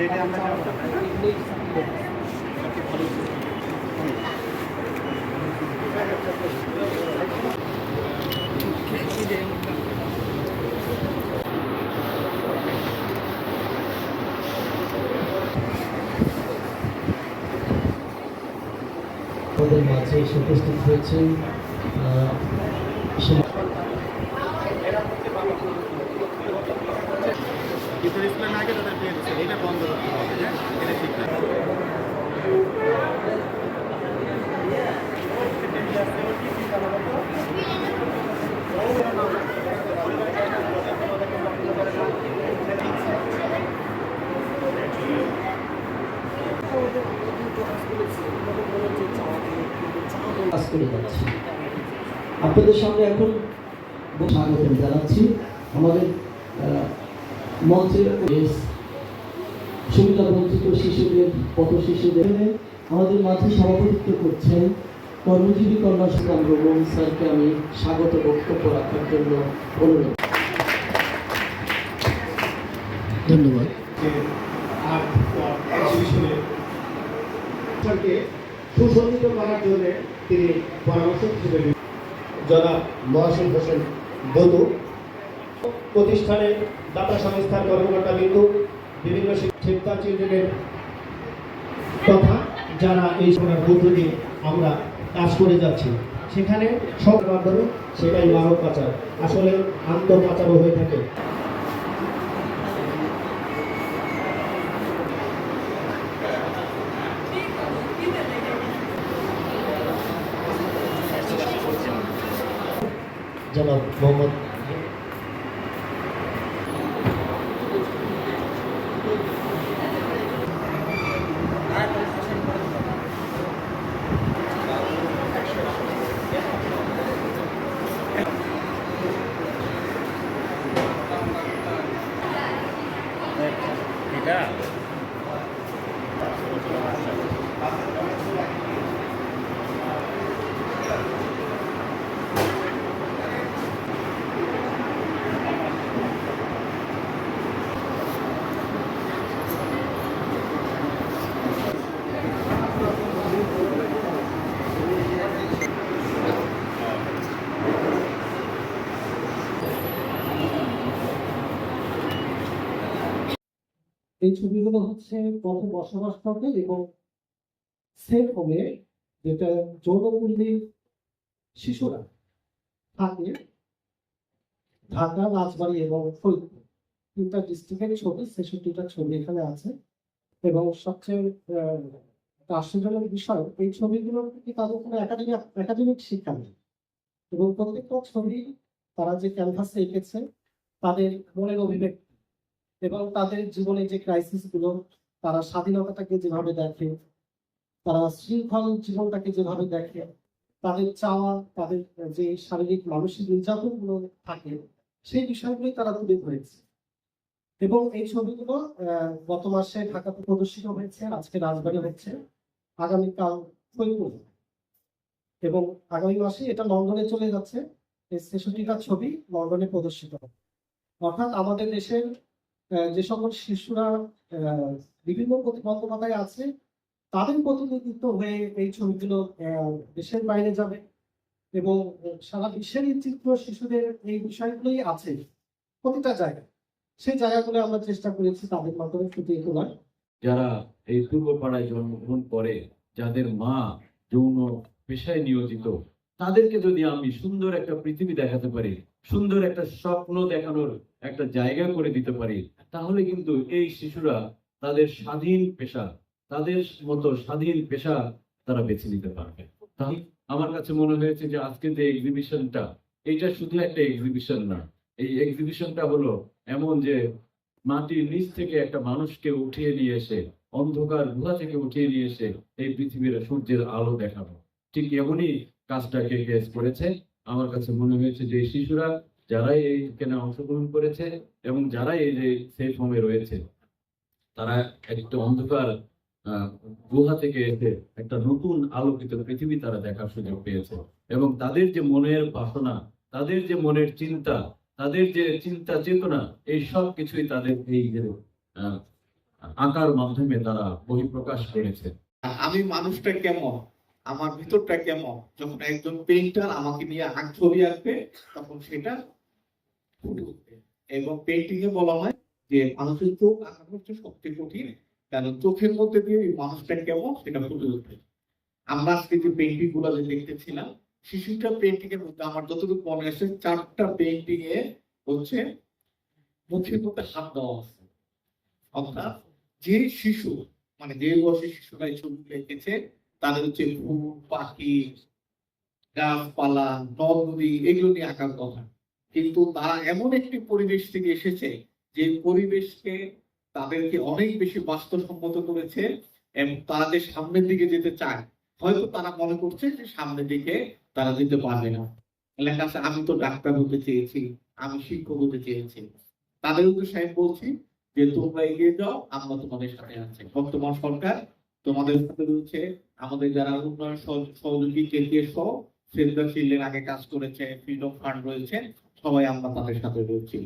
সেটা আমরা যাব আমাদের মাঝে এসে উপস্থিত হয়েছেন সে- কিন্তু আগে তাদের বিয়ে দিচ্ছে এটা বন্ধ করতে হবে হ্যাঁ? এটা ঠিক না। আপনাদের সামনে এখন স্বাগত জানাচ্ছি। আমাদের বেশ সুবিধা বঞ্চিত শিশুদের পথ শিশুদের। আমাদের মাঝে সভাপতিত্ব করছেন কর্মজীবী কন্যা সুকান্ত রমন স্যারকে আমি স্বাগত বক্তব্য রাখার জন্য অনুরোধ। ধন্যবাদ। সুসজ্জিত করার জন্য তিনি পরামর্শ হিসেবে জনাব মহাসিন হোসেন বধু প্রতিষ্ঠানে দাতা সংস্থার কর্মকর্তা বিন্দু, বিভিন্ন শিক্ষা চিলড্রেনের কথা যারা এই সময়ের মধ্য দিয়ে আমরা কাজ করে যাচ্ছি, সেখানে সব মাধ্যমে সেটাই মানব পাচার। আসলে আন্তর পাচারও হয়ে থাকে। জনাব মোহাম্মদ এটা এই ছবিগুলো হচ্ছে পথে বসবাস করে এবং সেফ হবে যেটা যৌনপল্লী শিশুরা থাকে ঢাকা, রাজবাড়ি এবং ফরিদপুর। তিনটা ডিস্ট্রিক্টের ছবি, ছেষট্টিটা ছবি এখানে আছে। এবং সবচেয়ে আশ্চর্যজনক বিষয়, এই ছবিগুলোর প্রতি তাদের কোনো একাডেমিক শিক্ষা নেই। এবং প্রত্যেকটা ছবি তারা যে ক্যানভাসে এঁকেছে, তাদের মনের অভিব্যক্তি এবং তাদের জীবনে যে ক্রাইসিসগুলো, তারা স্বাধীনতাটাকে যেভাবে দেখে, তারা শৃঙ্খল জীবনটাকে যেভাবে দেখে, তাদের চাওয়া, তাদের যে শারীরিক, মানসিক নির্যাতনগুলো থাকে, সেই বিষয়গুলোই তারা তুলে ধরেছে। এবং এই ছবিগুলো গত মাসে ঢাকাতে প্রদর্শিত হয়েছে, আজকে রাজবাড়ি হচ্ছে, আগামীকাল ফরিদপুর এবং আগামী মাসে এটা লন্ডনে চলে যাচ্ছে, এই ছবি লন্ডনে প্রদর্শিত হবে। অর্থাৎ আমাদের দেশের যে সকল শিশুরা বিভিন্ন প্রতিবন্ধকতায় আছে, তাদের প্রতিনিধিত্ব হয়ে এই ছবিগুলো দেশের বাইরে যাবে এবং সারা বিশ্বের চিত্র শিশুদের এই বিষয়গুলোই আছে প্রতিটা জায়গায়। সেই জায়গাগুলো আমরা চেষ্টা করেছি তাদের মাধ্যমে ফুটিয়ে তোলার। যারা এই পূর্বপাড়ায় জন্মগ্রহণ করে, যাদের মা যৌন পেশায় নিয়োজিত, তাদেরকে যদি আমি সুন্দর একটা পৃথিবী দেখাতে পারি সুন্দর একটা স্বপ্ন দেখানোর একটা জায়গা করে দিতে পারি, তাহলে কিন্তু এই শিশুরা তাদের স্বাধীন পেশা, তাদের মতো স্বাধীন পেশা তারা বেছে নিতে পারবে। আমার কাছে মনে হয়েছে যে আজকে যে এক্সিবিশনটা এটা শুধু একটা এক্সিবিশন না, এই এক্সিবিশনটা হলো এমন যে মাটির নিচ থেকে একটা মানুষকে উঠিয়ে নিয়ে এসে, অন্ধকার গুহা থেকে উঠিয়ে নিয়ে এসে এই পৃথিবীর সূর্যের আলো দেখানো ঠিক এমনই কাজটা কে করেছে? আমার কাছে মনে হয়েছে যে শিশুরা যারাই এই কেনে অংশগ্রহণ করেছে এবং যারা এই যে সেফ হোমে রয়েছে, তারা একটা অন্ধকার গুহা থেকে এসে একটা নতুন আলোকিত পৃথিবী তারা দেখার সুযোগ পেয়েছে এবং তাদের যে মনের বাসনা, তাদের যে মনের চিন্তা, তাদের যে চিন্তা চেতনা, এই সব কিছুই তাদের এই যে আঁকার মাধ্যমে তারা বহিঃপ্রকাশ করেছে। আমি মানুষটা কেমন? আমার ভিতরটা কেমন? যখন একজন পেইন্টার আমাকে নিয়ে আঁক ছবি আঁকবে তখন সেটা ফুটে উঠবে। এবং পেন্টিং এ বলা হয় যে মানুষের চোখ আঁকানো হচ্ছে সবচেয়ে কঠিন, কারণ চোখের মধ্যে দিয়ে মানুষটা কেমন, সেটা ফুটে উঠবে। আমরা আজকে যে পেন্টিংগুলো যে দেখতেছিলাম, শিশুটা পেন্টিং এর মধ্যে, আমার যতটুকু মনে আছে, চারটা পেন্টিং এ হচ্ছে মুখের মধ্যে হাত দেওয়া আছে। অর্থাৎ যে শিশু মানে যে বয়সে শিশুরা এই ছবি এঁকেছে তাদের হচ্ছে পাখি, গাছপালা নদী এগুলো নিয়ে আঁকার কথা। কিন্তু তারা এমন একটি পরিবেশ থেকে এসেছে যে পরিবেশকে তাদেরকে অনেক বেশি বাস্তবসম্মত করেছে এবং তারা যে সামনের দিকে যেতে চায়, হয়তো তারা মনে করছে যে সামনের দিকে তারা যেতে পারবে না। লেখা আছে, আমি তো ডাক্তার হতে চেয়েছি, আমি শিক্ষক হতে চেয়েছি। তাদের উদ্দেশ্যে আমি বলছি যে তোমরা এগিয়ে যাও, আমরা তোমাদের সাথে আছি। বর্তমান সরকার তোমাদের সাথে রয়েছে আমাদের যারা উন্নয়ন সহযোগী কেন্দ্রীয় সহ সেভ শিল্ডের আগে কাজ করেছে ফ্রিডম ফান্ড রয়েছে, সবাই আমরা তাদের সাথে রয়েছি।